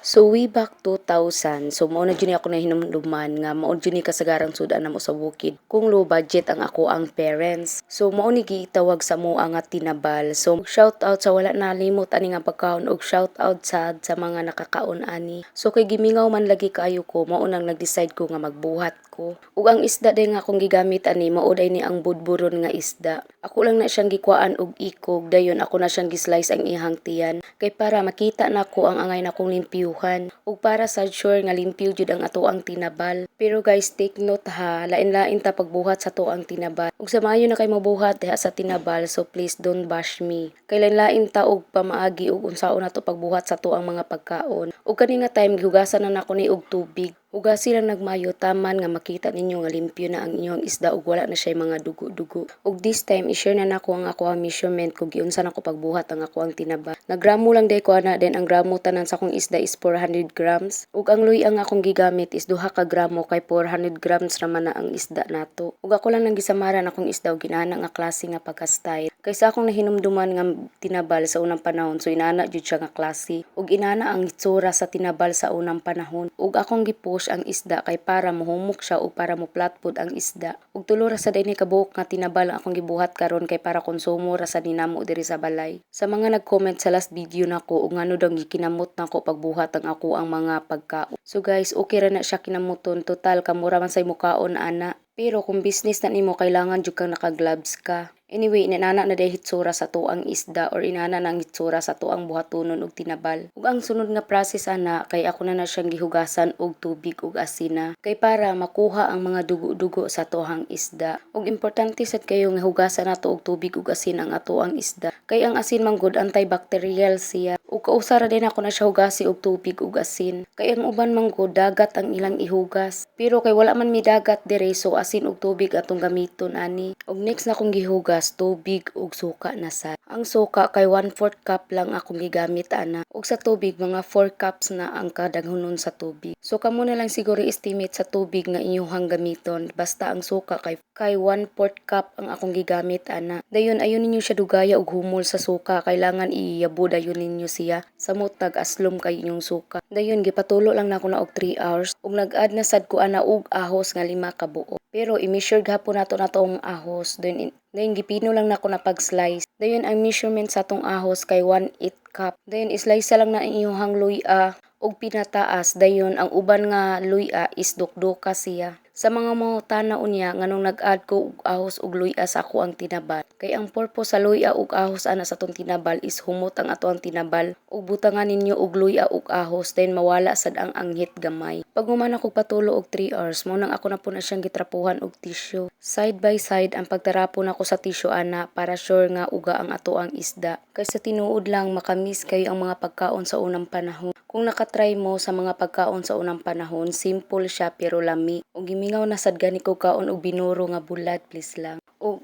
So way back 2000, so mao na jud ako nahinumduman nga mao jud ni kasagaran sudan namo sa bukid kung low budget ang ako ang parents. So mao ni gitawag sa mo nga tinabal. So shout out sa wala nalimot ani nga pagkaon og shout out sa sa mga nakakaon ani. So kay gimingaw man lagi kaayo ko mao nang nag-decide ko nga magbuhat ko. Ug ang isda day nga akong gigamit ani mao day ni ang budburon nga isda. Ako lang na siyang gikwaan og ikog dayon ako na siyang gislice ang ihang tiyan kay para makita nako ang angay na kong limpyuhan ug para sa sure nga limpyo jud ang ato ang tinabal. Pero guys take note ha, lain-lain ta pagbuhat sa to ang tinabal. Ug sa maayo na kay mabuhat diha sa tinabal so please don't bash me. Kay lain-lain ta og pamaagi ug unsaon na to pagbuhat sa to ang mga pagkaon. Ug kani nga time gihugasan na nako ni og tubig. Hugasin lang nagmayo taman nga makita ninyo nga limpyo na ang inyong isda ug wala na siya mga dugo-dugo. Ug this time i-share na nako ang ako ang measurement kung giunsa nako pagbuhat ang ako ang tinaba. Nagramo lang day ko ana then ang gramo tanan sa akong isda is 400 grams. Ug ang luy ang akong gigamit is duha ka gramo kay 400 grams raman na ang isda nato. Ug ako lang nang gisamaran akong isda ug ginana nga klase nga pagka-style. Kaysa akong nahinumduman nga tinabal sa unang panahon so inana jud siya nga klase. Ug inana ang itsura sa tinabal sa unang panahon. Ug akong gipush ang isda kay para mohumok siya ug para mo flatfood ang isda. Ug tulo ra sa dinhi kabuok nga tinabal ang akong gibuhat karon kay para konsumo ra sa dinamo diri sa balay. Sa mga nag-comment sa last video nako ug ngano daw gikinamot nako pagbuhat ang ako ang mga pagkaon. So guys, okay ra na siya kinamuton total kamura man say mukaon ana. Pero kung business na nimo kailangan jud kang naka-gloves ka. Anyway, inana na day hitsura sa tuang isda or inana nang hitsura sa tuang buhatonon og tinabal. Ug ang sunod nga process ana kay ako na na siyang gihugasan og tubig ug asina kay para makuha ang mga dugo-dugo sa tuhang isda. Ug importante sad kayo nga hugasan nato og tubig ug asin ang ato ang isda. Kay ang asin man gud antibacterial siya. Ug kausara din ako na siya hugasi og tubig ug asin. Kay ang uban man gud dagat ang ilang ihugas. Pero kay wala man mi dagat dire so asin ug tubig atong gamiton ani. Ug next na kong gihugas tubig ug suka na sa. Ang suka kay 1/4 cup lang akong gigamit ana. Ug sa tubig mga 4 cups na ang kadaghanon sa tubig. So kamo na lang siguro estimate sa tubig nga inyong gamiton basta ang suka kay kay 1/4 cup ang akong gigamit ana. Dayon ayon ninyo siya dugaya og humol sa suka kailangan iyabo dayon ninyo siya sa mutag aslom kay inyong suka. Dayon gipatulo lang nako na og 3 hours ug nag-add na sad ko ana og ahos nga lima ka buo. Pero i-measure gahapon nato na tong ahos then Dayon gipino lang nako na pag-slice. Dayon ang measurement sa tong ahos kay 1/8 cup. Dayon islice lang na inyong luya og pinataas. Dayon ang uban nga luya is dukduka siya. Sa mga tanaw niya nganong nag-add ko og ahos ug luya sa ako ang tinabal. Kay ang purpose sa luya ug ahos ana sa tong tinabal is humot ang ato ang tinabal ug butangan ninyo og luya ug ahos then mawala sad ang anghit gamay. Pag human ako patulo og 3 hours mo nang ako na po na siyang gitrapuhan og tissue. Side by side ang pagtarapon ako sa tissue ana para sure nga uga ang ato ang isda. Kay sa tinuod lang makamis kayo ang mga pagkaon sa unang panahon. Kung nakatry mo sa mga pagkaon sa unang panahon, simple siya pero lami. Ug gimingaw na sad gani ko kaon og binuro nga bulad please lang.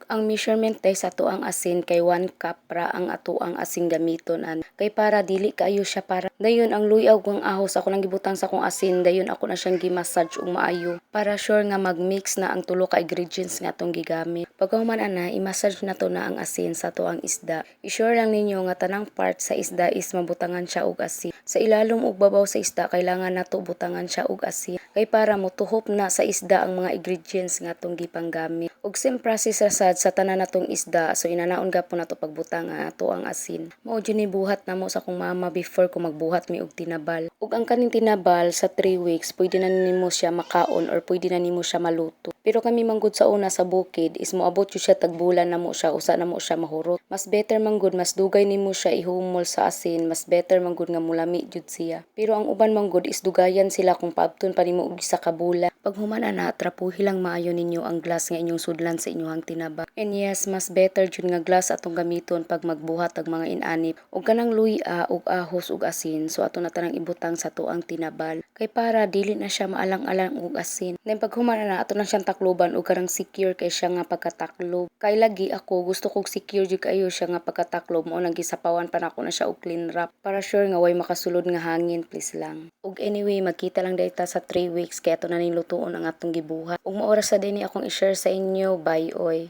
Ang measurement tay sa ato ang asin kay 1 cup ra ang ato ang asin gamiton an. Kay para dili kaayo siya para. Dayon ang luyaw kong ahos ako nang gibutang sa akong asin dayon ako na siyang gi-massage og maayo para sure nga mag-mix na ang tulo ka ingredients nga atong gigamit. Pag human ana i-massage na to na ang asin sa to ang isda. I-sure lang ninyo nga tanang part sa isda is mabutangan siya og asin. Sa ilalom ug babaw sa isda kailangan nato butangan siya og asin kay para motuhop na sa isda ang mga ingredients nga atong gipanggamit. Ug same process ra sad sa tanan natong isda so inanaon gapon nato pagbutang nga ato ang asin. Mao jud ni buhat namo sa akong mama before ko magbuhat mi og tinabal. Ug ang kaning tinabal sa 3 weeks pwede na nimo siya makaon or pwede na nimo siya maluto. Pero kami manggod sa una sa bukid is moabot jud siya tagbulan namo siya usa namo siya mahurot. Mas better manggod mas dugay nimo siya ihumol sa asin, mas better manggod nga mulami jud siya. Pero ang uban manggod is dugayan sila kung paabton pa nimo og isa ka bulan. Pag human ana trapuhi lang maayo ninyo ang glass nga inyong sudlan sa inyong tinaba. And yes, mas better jud nga glass atong gamiton pag magbuhat og mga inanip. Og kanang luya og ahos ug asin so ato na tanang ibutang sa tuang tinabal. Kay para dili na siya maalang-alang og asin. Then pag human ana ato na siyang takloban og karang secure kay siya nga pagkataklob. Kay lagi ako gusto kog secure jud kayo siya nga pagkataklob mo nang gisapawan pa nako na siya og clean wrap para sure nga way makasulod nga hangin please lang. Ug anyway magkita lang dayta sa 3 weeks kay ato na nilutuon ang atong gibuhat. Ug maoras sa dinhi akong i-share sa inyo bye oy.